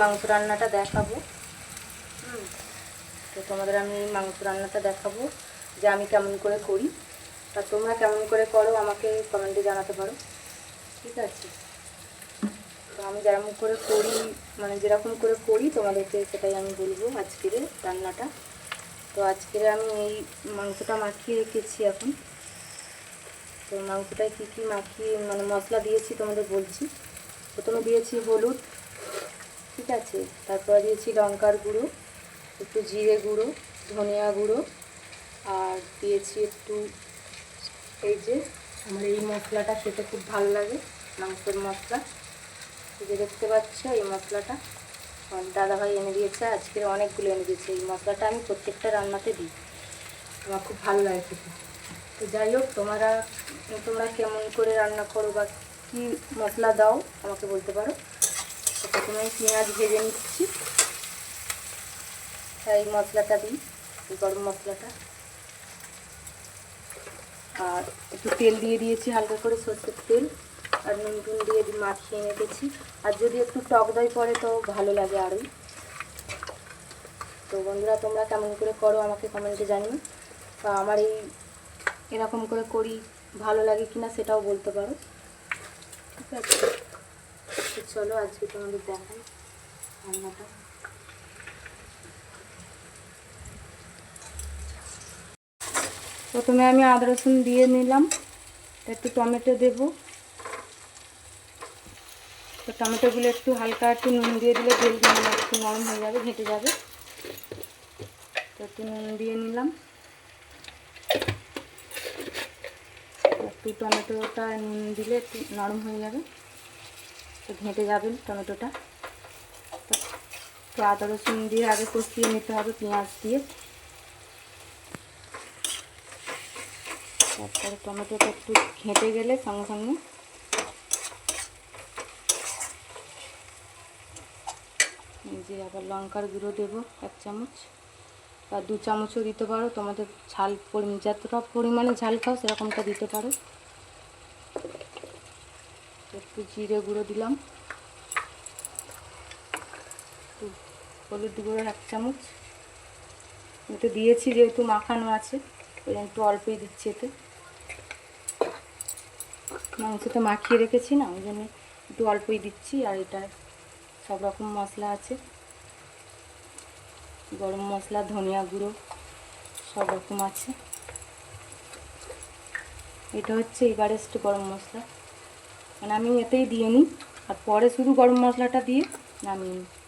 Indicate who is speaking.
Speaker 1: মাংস রান্নাটা দেখাবো। তো তোমাদের আমি এই মাংস রান্নাটা দেখাবো যে আমি কেমন করে করি। তা তোমরা কেমন করে করো আমাকে কমেন্টে জানাতে পারো। ঠিক আছে? তো আমি যেরকম করে করি মানে যেরকম করে করি তোমাদেরকে সেটাই আমি বলব আজকের রান্নাটা। তো আজকের আমি এই মাংসটা মাখিয়ে রেখেছি এখন। তো মাংসটায় কী কী মাখিয়ে মানে মশলা দিয়েছি তোমাদের বলছি। প্রথমে দিয়েছি হলুদ ঠিক আছে। তারপরে দিয়েছি লঙ্কার গুঁড়ো, একটু জিরে গুঁড়ো, ধনিয়া গুঁড়ো, আর দিয়েছি একটু এই যে আমার এই মশলাটা খেতে খুব ভালো লাগে, মাংসের মশলা। যে দেখতে পাচ্ছ এই মশলাটা। আমার দাদাভাই এনে দিয়েছে, আজকে অনেকগুলো এনে দিয়েছে। এই মশলাটা আমি প্রত্যেকটা রান্নাতে দিই। আমার খুব ভালো লাগে খেতে। তো যাই হোক, তোমরা তোমরা কেমন করে রান্না করো বা কী মশলা দাও আমাকে বলতে পারো? প্রথমে পেঁয়াজ ভেজে নিচ্ছি। তাই মশলাটা দিই গরম মশলাটা। আর একটু তেল দিয়ে দিয়েছি, হালকা করে সর্ষের তেল। আর নুন টুন দিয়ে মাখিয়ে রেখেছি। আর যদি একটু টক দই পড়ে তো ভালো লাগে আরোই। তো বন্ধুরা, তোমরা কেমন করে করো আমাকে কমেন্টে জানিও। বা আমার এই এরকম করে করি, ভালো লাগে কিনা সেটাও বলতে পারো। ঠিক আছে। চলো, আজকে তোমাদের দেখাই রান্নাটা। প্রথমে আমি আদা রসুন দিয়ে নিলাম, একটু টমেটো দেব। তো টমেটোগুলো একটু হালকা একটু নুন দিয়ে দিলে তেল একটু নরম হয়ে যাবে, ঘেঁটে যাবে। তো একটু নুন দিয়ে নিলাম। একটু টমেটোটা নুন দিলে একটু নরম হয়ে যাবে। ঘেঁটে যাবেন টমেটোটা। তো আদা রসুন দিয়ে আগে কষিয়ে নিতে হবে পেঁয়াজ দিয়ে। তারপরে টমেটোটা একটু ঘেঁটে গেলে সঙ্গে সঙ্গে যে আবার লঙ্কার গুঁড়ো দেবো এক চামচ। বা দু চামচও দিতে পারো, তোমাদের ঝাল যতটা পরিমাণে ঝাল খাও সেরকমটা দিতে পারো। একটু জিরে গুঁড়ো দিলাম। একটু হলুদ গুঁড়ো এক চামচ। এতে দিয়েছি যেহেতু মাখানো আছে, ওই একটু অল্পই দিচ্ছি এতে। মাংস তো মাখিয়ে রেখেছি না, ওই জন্য একটু অল্পই দিচ্ছি, আর এটা সব রকম মশলা আছে। গরম মশলা, ধনিয়া গুঁড়ো, সব রকম আছে। এটা হচ্ছে এভারেস্ট গরম মশলা। মানে আমি এতেই দিয়ে নিই। আর পরে শুধু গরম মশলাটা দিয়ে নামিয়ে নিই।